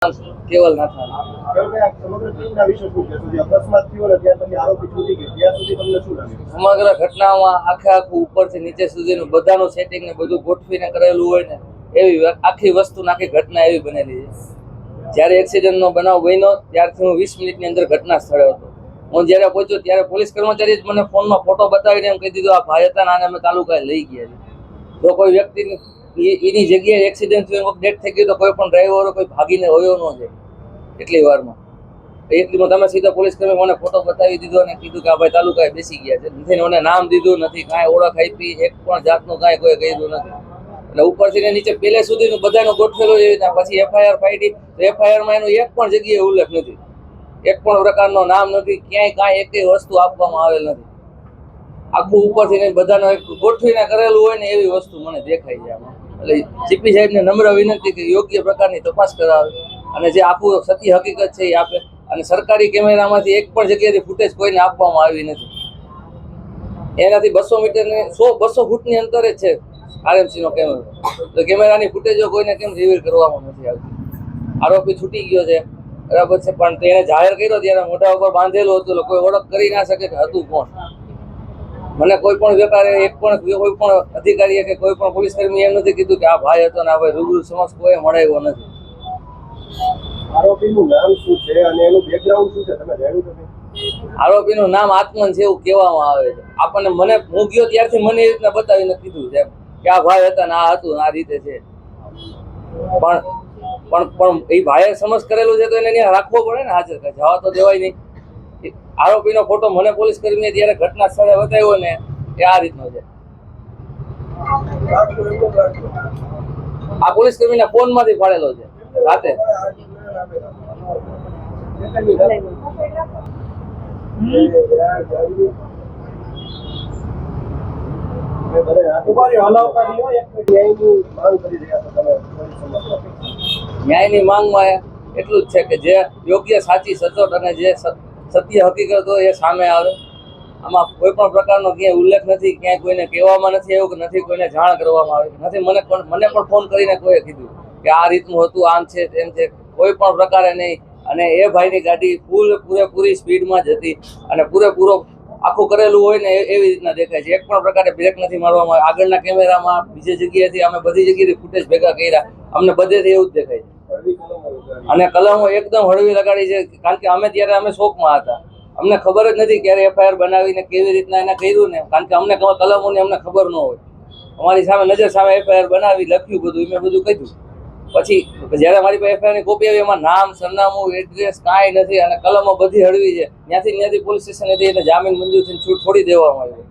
કેવલ નાથા કેમ સમગ્ર ઘટનામાં આખે આખું ઉપરથી નીચે સુધીનું બધાનું સેટિંગ ને બધું ગોઠવીને કરેલું હોય ને એવી આખી વસ્તુ નાખી આખી ઘટના એવી બનેલી છે. જ્યારે એક્સિડન્ટનો બનાવ બન્યો ત્યારથી હું વીસ મિનિટની અંદર ઘટના સ્થળે હતો. હું જ્યારે પહોંચ્યો ત્યારે પોલીસ કર્મચારી જ મને ફોનમાં ફોટો બતાવીને એમ કહી દીધું આ ભાઈ હતા ને આને અમે તાલુકાએ લઈ ગયા છે. જો કોઈ વ્યક્તિની એ- એની જગ્યાએ એક્સિડન્ટ થયો ડેથ થઈ ગયો તો કોઈ પણ ડ્રાઈવરો કોઈ ભાગીને હોયો ન જાય એટલી વારમાં. એટલીમાં તમે સીધા પોલીસ કર્મી મને ફોટો બતાવી દીધો અને કીધું કે આ ભાઈ તાલુકાએ બેસી ગયા છે. નથી મને નામ દીધું નથી, કાંઈ ઓળખ આપી, એક પણ જાતનું કાંઈ કોઈ કહ્યું નથી. એટલે ઉપરથી ને નીચે પેલે સુધીનું બધાનું ગોઠવેલું એવી રીતના. પછી એફઆઈઆર ફાઈડી તો એફઆઈઆરમાં એનું એક પણ જગ્યાએ ઉલ્લેખ નથી. એક પણ પ્રકારનો નામ નથી, ક્યાંય કાંઈ એકેય વસ્તુ આપવામાં આવેલ નથી. આખું ઉપરથી બધાનો એક ગોઠવીને કરેલું હોય ને એવી વસ્તુ મને દેખાય છે એટલે સીપી સાહેબને નમ્ર વિનંતી કે યોગ્ય પ્રકારની તપાસ કરાવે અને જે આખું સત્ય હકીકત છે એ આપે. અને સરકારી કેમેરામાંથી એક પણ જગ્યાએથી ફૂટેજ કોઈને આપવામાં આવી નથી. એનાથી બસો મીટર ને સો, બસો ફૂટની અંતરે છે આરએમસી નો કેમેરો. તો કેમેરાની ફૂટેજો કોઈને કેમ રિવીલ કરવામાં નથી આવતી? આરોપી છૂટી ગયો છે. બરાબર છે, પણ તેણે જાહેર કર્યો ત્યારે મોઢા ઉપર બાંધેલું હતું કોઈ ઓળખ કરી ના શકે કે હતું કોણ. મને કોઈ પણ વેપારે એક પણ કોઈ પણ અધિકારીએ કે કોઈ પણ પોલીસ કર્મી એમ નથી કીધું કે આ ભાઈ હતો ને આ ભાઈ રૂબરૂ સમક્ષ કોઈ મળાયો નથી. આરોપીનું નામ શું છે અને એનું બેકગ્રાઉન્ડ શું છે? તમે જાણ્યું તમે આરોપીનું નામ આત્મન છે એવું કહેવામાં આવે છે. આપણને મને હું ગયો ત્યારથી મને એ રીતના બતાવીને કીધું છે કે આ ભાઈ હતા ને આ હતું આ રીતે છે. પણ પણ પણ એ ભાઈએ સમજ કરેલું છે તો એને રાખવો પડે ને હાજર. જવા તો દેવાય નહીં. આરોપીનો ફોટો મને પોલીસ કર્મીએ ત્યારે ઘટના સ્થળે બતાવ્યો ને, એ આ રીતનો છે. આ પોલીસ કર્મીના ફોનમાંથી પાડેલો છે, રાતે. ન્યાયની માંગમાં એટલું જ છે કે જે યોગ્ય સાચી સચોટ અને જે સત્ય હકીકત હોય એ સામે આવે. આમાં કોઈ પણ પ્રકારનો ક્યાંય ઉલ્લેખ નથી, ક્યાંય કોઈને કહેવામાં નથી આવ્યું કે નથી કોઈને જાણ કરવામાં આવી. નથી, મને પણ મને પણ ફોન કરીને કોઈએ કીધું કે આ રીતનું હતું, આમ છે, તેમ છે. કોઈ પણ પ્રકારે નહીં. અને એ ભાઈની ગાડી ફૂલ પૂરેપૂરી સ્પીડમાં જ હતી. અને પૂરેપૂરો આખું કરેલું હોય ને એવી રીતના દેખાય છે. એક પણ પ્રકારે બ્રેક નથી મારવામાં. આગળના કેમેરામાં બીજી જગ્યાએથી અમે બધી જગ્યાએથી ફૂટેજ ભેગા કર્યા. અમને બધેથી એવું જ દેખાય છે. અને કલમો એકદમ હળવી લગાડી છે, કારણ કે અમે ત્યારે અમે શોકમાં હતા. અમને ખબર જ નથી ક્યારે એફઆઈઆર બનાવીને કેવી રીતના એને કર્યું ને, કારણ કે અમને કલમોની અમને ખબર ન હોય. અમારી સામે નજર સામે એફઆઈઆર બનાવી, લખ્યું બધું, મેં બધું કહ્યું પછી જ્યારે મારી પાસે એફઆઈઆરની કોપી આવી, એમાં નામ, સરનામું એડ્રેસ કાંઈ નથી, અને કલમો બધી હળવી છે. ત્યાંથી ત્યાંથી પોલીસ સ્ટેશન હતી એને જામીન મંજૂર થઈને છૂટ છોડી દેવામાં આવી.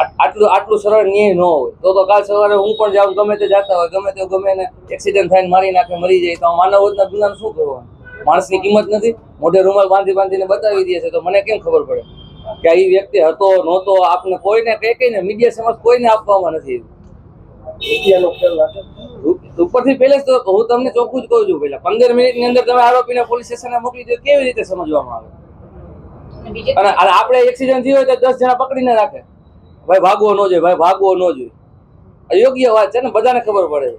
આટલું આટલું સરળ ન્યાય ન હોય. તો તો કાલ સવારે હું પણ જાઉં ગમે તે જાતા હોય ગમે તે ગમે એને એક્સિડન્ટ થઈને મારી નાખે મરી જાય તો આ માનવ વધના ગુનાનું શું કરવાનું? માણસની કિંમત નથી. મોઢે રૂમાલ બાંધી બાંધીને બતાવી દે છે તો મને કેમ ખબર પડે? કે આ વ્યક્તિ હતો નહોતો આપને કોઈને કઈ કઈને મીડિયા સમજ કોઈને આપવામાં નથી ઉપરથી પહેલે તો હું તમને ચોખ્ખું જ કહું છું પેલા પંદર મિનિટની અંદર તમે આરોપીને પોલીસ સ્ટેશને મોકલી દો કેવી રીતે સમજવામાં આવે? અને અને આપણે એક્સિડન્ટ થયો હોય તો દસ જણા પકડીને રાખે. ભાઈ ભાગવો ન જોઈએ ભાઈ ભાગવો ન જોઈએ. યોગ્ય વાત છે ને બધાને ખબર પડે.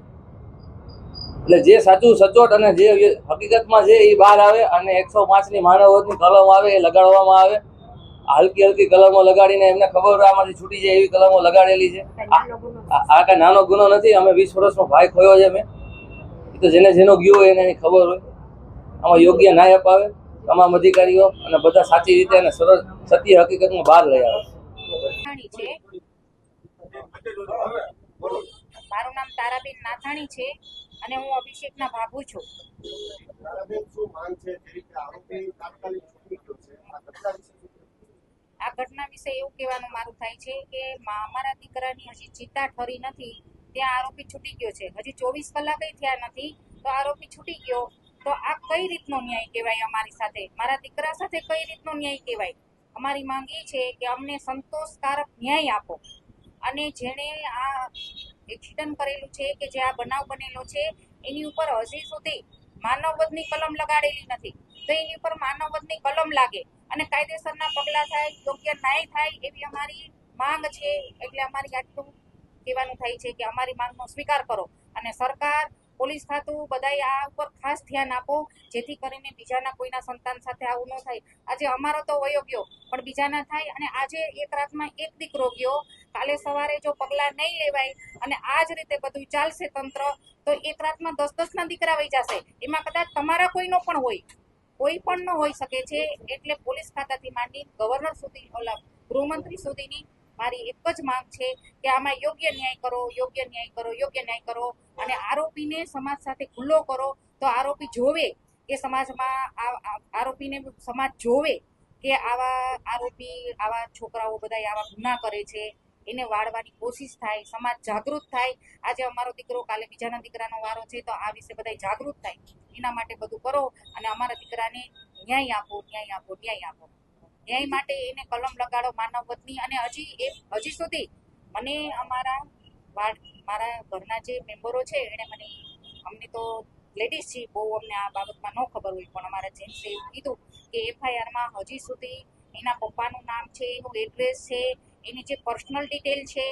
એટલે જે સાચું સચોટ અને જે હકીકતમાં છે એ બહાર આવે અને એકસો પાંચની માનવની કલમ આવે એ લગાડવામાં આવે. હલકી હલકી કલમો લગાડીને એમને ખબર હોય આમાંથી છૂટી જાય એવી કલમો લગાડેલી છે. આ કાંઈ નાનો ગુનો નથી અમે વીસ વર્ષનો ભાઈ ખોયો છે મેં એ તો જેને જેનો ગયો હોય એને એની ખબર હોય. આમાં યોગ્ય ન્યાય અપાવે તમામ અધિકારીઓ અને બધા સાચી રીતે અને સરળ સત્ય હકીકતમાં બહાર લઈ આવે. નાથાણી છે. મારું નામ તારાબેન નાથાણી છે અને હું અભિષેકના ભાભુ છું. તારાબેન શું માંગ છે? આ ઘટના વિશે એવું કહેવાનું મારું થાય છે કે મા- અમારા દીકરાની હજી ચિત્તા ઠરી નથી ત્યાં આરોપી છૂટી ગયો છે. હજી ચોવીસ કલાક થયા નથી તો આરોપી છૂટી ગયો તો આ કઈ રીતનો ન્યાય કહેવાય અમારી સાથે? મારા દીકરા સાથે કઈ રીતનો ન્યાય કહેવાય? અમારી માંગ એ છે કે અમને સંતોષકારક ન્યાય આપો. અને જેણે આ એક્સિડન્ટ કરેલું છે કે જે આ બનાવ બનેલો છે, એની ઉપર હજી સુધી માનવવધની કલમ લગાડેલી નથી. તો એની ઉપર માનવવધની કલમ લાગે અને કાયદેસરના પગલાં થાય, યોગ્ય ન્યાય થાય એવી અમારી માંગ છે. એટલે અમારી આટલું કહેવાનું થાય છે કે અમારી માંગનો સ્વીકાર કરો. અને સરકાર પોલીસ ખાતું બધાય આ ઉપર ખાસ ધ્યાન આપો, જેથી કરીને બીજાના કોઈના સંતાન સાથે આવું ન થાય. આજે અમારો તો વયો ગયો, પણ બીજાના થાય અને આજે એક રાતમાં એક દીકરો ગયો. કાલે સવારે જો પગલાં નહીં લેવાય અને આ જ રીતે બધું ચાલશે તંત્ર, તો એક રાતમાં દસ દસના દીકરા વહી જશે. એમાં કદાચ તમારા કોઈનો પણ હોય. કોઈ પણ ન હોઈ શકે છે, એટલે પોલીસ ખાતાથી માંડી ગવર્નર સુધી, ઓલા ગૃહમંત્રી સુધીની મારી એક જ માંગ છે કે આમાં યોગ્ય ન્યાય કરો, યોગ્ય ન્યાય કરો, યોગ્ય ન્યાય કરો અને આરોપીને સમાજ સાથે ખુલ્લો કરો. તો આરોપી જોવે કે સમાજમાં આરોપીને સમાજ જોવે કે આવા આરોપી, આવા છોકરાઓ બધા આવા ગુના કરે છે. એને વાળવાની કોશિશ થાય, સમાજ જાગૃત થાય. આજે અમારો દીકરો કાલે બીજાના દીકરાનો વારો છે તો આ વિશે બધા જાગૃત થાય. એના માટે બધું કરો અને અમારા દીકરાને ન્યાય આપો ન્યાય આપો ન્યાય આપો. ન્યાય માટે એને કલમ લગાડો, માનવ વતની. અને હજી એ, હજી સુધી મને અમારા મારા ઘરના જે મેમ્બરો છે, એણે મને, અમને તો લેડીઝ છે બહુ અમને આ બાબતમાં ન ખબર હોય. પણ અમારા જેન્ટ્સે એવું કીધું કે એફઆઈઆરમાં હજી સુધી એના પપ્પાનું નામ છે, એનું એડ્રેસ છે, એની જે પર્સનલ ડિટેલ છે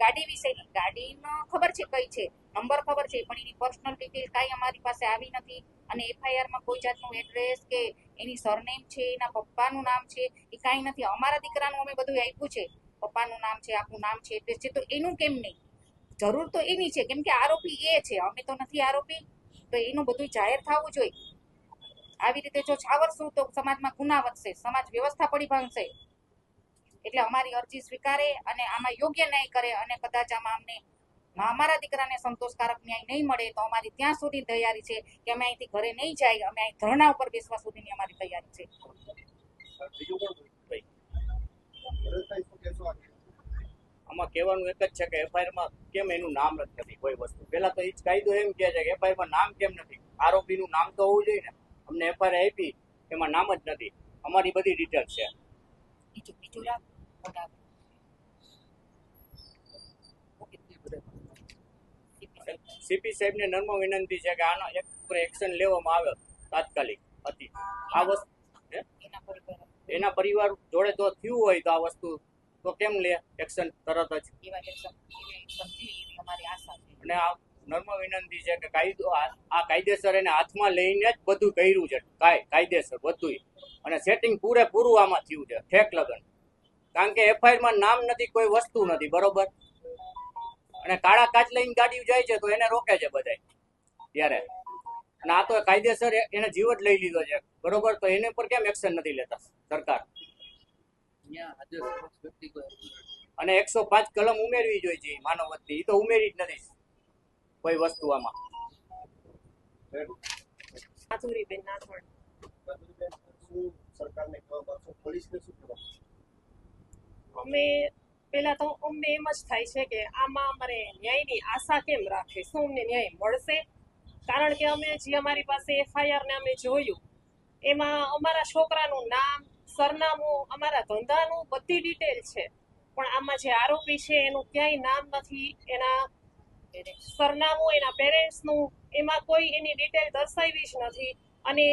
ગાડી વિશેની. ગાડીનો ખબર છે કઈ છે? નંબર ખબર છે, પણ એની પર્સનલ ડિટેલ કાંઈ અમારી પાસે આવી નથી. અને એફઆઈઆરમાં કોઈ જાતનું એડ્રેસ કે એની સરનેમ છે, એના પપ્પાનું નામ છે, એ કાંઈ નથી. અમારા દીકરાનું અમે બધું આપ્યું છે. પપ્પાનું નામ છે આપણું નામ છે એડ્રેસ છે તો એનું કેમ નહીં? જરૂર તો એની છે. કેમ કે આરોપી એ છે. અમે તો નથી આરોપી. તો એનું બધું જાહેર થવું જોઈએ. આવી રીતે જો છાવરશું તો સમાજમાં ગુના વધશે. સમાજ વ્યવસ્થા પડી ભાંગશે એટલે અમારી અરજી સ્વીકારે અને આમાં યોગ્ય ન્યાય કરે અને કદાચ આમાં અમને અમારા દીકરાને સંતોષકારક ન્યાય નહીં મળે તો અમારી ત્યાં સુધી તૈયારી છે કે અમે અહીંથી ઘરે નહીં જાય અમે અહીં ધરણા ઉપર બેસવા સુધીની અમારી તૈયારી છે. આમાં કહેવાનું એક જ છે કે એફઆઈઆરમાં કેમ એનું નામ જ નથી કોઈ વસ્તુ? પહેલા તો એ જ કાયદો એમ કહે છે કે એફઆઈઆરમાં નામ કેમ નથી? આરોપીનું નામ તો હોવું જોઈએ ને. અમને એફઆઈઆર આપી એમાં નામ જ નથી. અમારી બધી ડિટેલ છે. બીજું બીજું મોટા સીપી સાહેબને નર્મ વિનંતી છે કે આનો એક ઉપર એક્શન લેવામાં આવે તાત્કાલિક. હતી આ વસ્તુ એના પરિવાર જોડે તો થયું હોય તો આ વસ્તુ તો કેમ લે? એક્શન તરત જ. છે. અને આ નર્મ વિનંતી છે કે કાયદો આ આ કાયદેસર એને હાથમાં લઈને જ બધું કર્યું છે. કાય કાયદેસર બધું અને સેટિંગ પૂરેપૂરું આમાં થયું છે. ઠેક લગન. કારણ કે એફઆઈઆરમાં નામ નથી કોઈ વસ્તુ નથી. બરોબર? અને કાળા કાચ લઈને ગાડી જાય છે તો એને રોકે છે બધાય. ત્યારે. અને આ તો કાયદેસર એને જીવ જ લઈ લીધો છે. બરોબર? તો એને પર કેમ એક્શન નથી લેતા? સરકાર. અહીંયા હાજર સમક્ષ વ્યક્તિ કોઈ અને એકસો પાંચ કલમ ઉમેરવી જોઈએ છે માનવ વસ્તી એ તો ઉમેરી જ નથી. કોઈ વસ્તુ આમાં. માધુરીબેન નાથવાણી મધુરીબેન, શું સરકારને કહેવા માંગશો પોલીસને શું કહેવા અમે પેલા તો અમને એમ જ થાય છે કે આમાં અમારે ન્યાયની આશા કેમ રાખે? શું અમને ન્યાય મળશે? કારણ કે અમે જે અમારી પાસે એફઆઈઆર ને અમે જોયું, એમાં અમારા છોકરાનું નામ, સરનામું, અમારા ધંધાનું બધી ડિટેલ છે. પણ આમાં જે આરોપી છે, એનું ક્યાંય નામ નથી, એના સરનામું, એના પેરેન્ટ્સનું એમાં કોઈ એની ડિટેલ દર્શાવી જ નથી. અને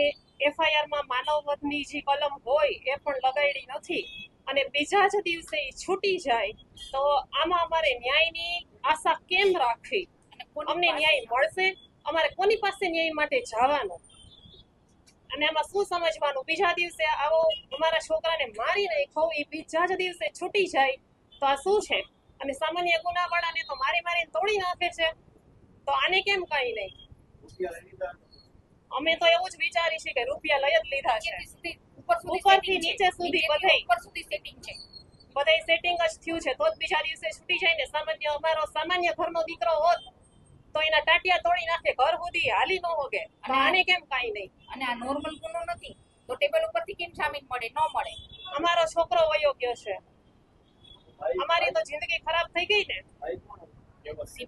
એફઆઈઆરમાં માનવવધની જે કલમ હોય, એ પણ લગાડી નથી. અને બીજા જ દિવસે એ છૂટી જાય તો આમાં અમારે ન્યાયની આશા કેમ રાખવી? અમને ન્યાય મળશે? અમારે કોની પાસે ન્યાય માટે જવાનું? અને આમાં શું સમજવાનું? બીજા દિવસે આવો અમારા છોકરાને મારી નાખો એ બીજા જ દિવસે છૂટી જાય તો આ શું છે? અને સામાન્ય ગુનાવાળાને તો મારી મારીને તોડી નાખે છે. તો આને કેમ કઈ નહીં? અમે તો એવું જ વિચારી છે કે રૂપિયા લઈ જ લીધા છે. ઉપર સુધી. નીચે સુધી બધાય. ઉપર સુધી સેટિંગ છે. બધાય સેટિંગ જ થયું છે. તો જ બીજા દિવસે છૂટી જાય ને. સામાન્ય અમારો સામાન્ય ઘરનો દીકરો હોત તો એના ટાટિયા તોડી નાખે ઘર સુધી હાલી ન હોગે. અને આને કેમ કાઈ નહીં? અને આ નોર્મલ ગુનો નથી. તો ટેબલ ઉપરથી કેમ જામીન મળે? ન મળે. અમારો છોકરો વયો ગયો છે. અમારી તો જિંદગી ખરાબ થઈ ગઈ ને.